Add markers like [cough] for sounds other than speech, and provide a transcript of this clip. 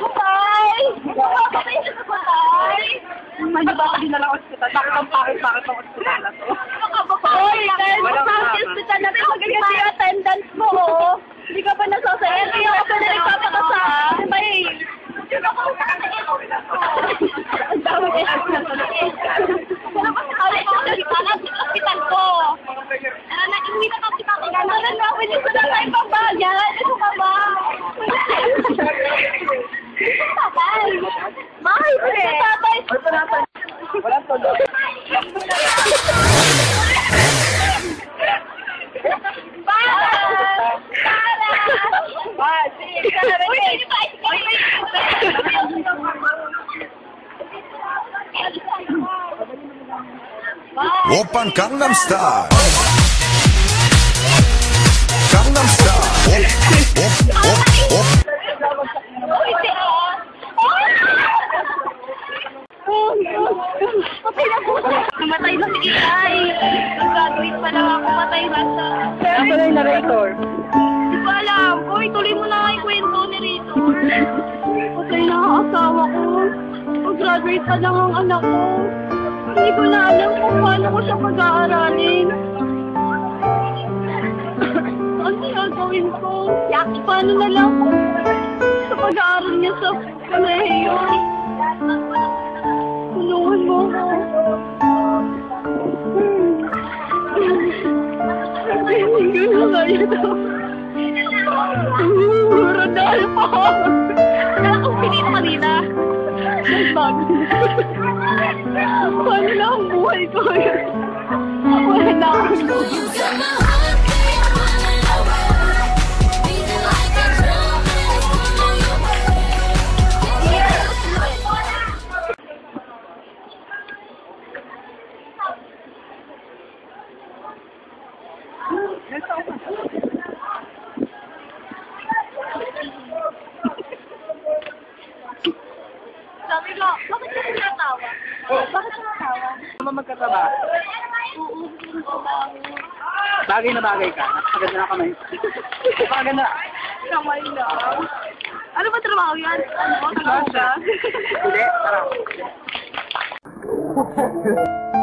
Butay! Butay sa butay! May ba din na lang ospital? Bakit ang pangit-pangit ang ospital na to? Hoy, dahil Walang sa tama. hospital na ito, ganyan yung attendance mo, oh. Hindi ka pa nasasaya, hindi ka pa na nagpapakasa. May... Ang dami ko Wala pa sa kawin ko, ko. Ano na, hindi na kasi ako gano'n. Ano na, pwede ko na tayo pagbagan. Ano ka ba? Tatay. Bakit? Tatay. Walang tuloy. Para! Para! Uy, hindi pa Open Gangnam Style. Gangnam Style. Namatay na si Itay. Nag-graduate pa lang ako. Patay na siya. Ito na yung narrator. Hindi ko alam. Uy, tuloy mo na nga yung kwento ni Rito. Patay na ang asawa ko. Mag-graduate pa lang ang anak ko. Hindi ko na alam kung paano ko siya pag-aaralin. ano gagawin ko? Paano na lang kung sa pag-aaral niya sa kolehiyo? Hindi ko na kaya to. Mura dahil pa ako. Kaya kung pinito kanina. Nagbago na. Paano na ang buhay ko? Wala na akong Sabi ko, bakit ka tumatawa? Bakit ka natawa? Ano magkataba? Oo? Bagay na bagay ka. Napakaganda na kamay. Napakaganda. Kamay na. Ano ba trabaho yan? Ano? Taga Hindi, tara. [laughs]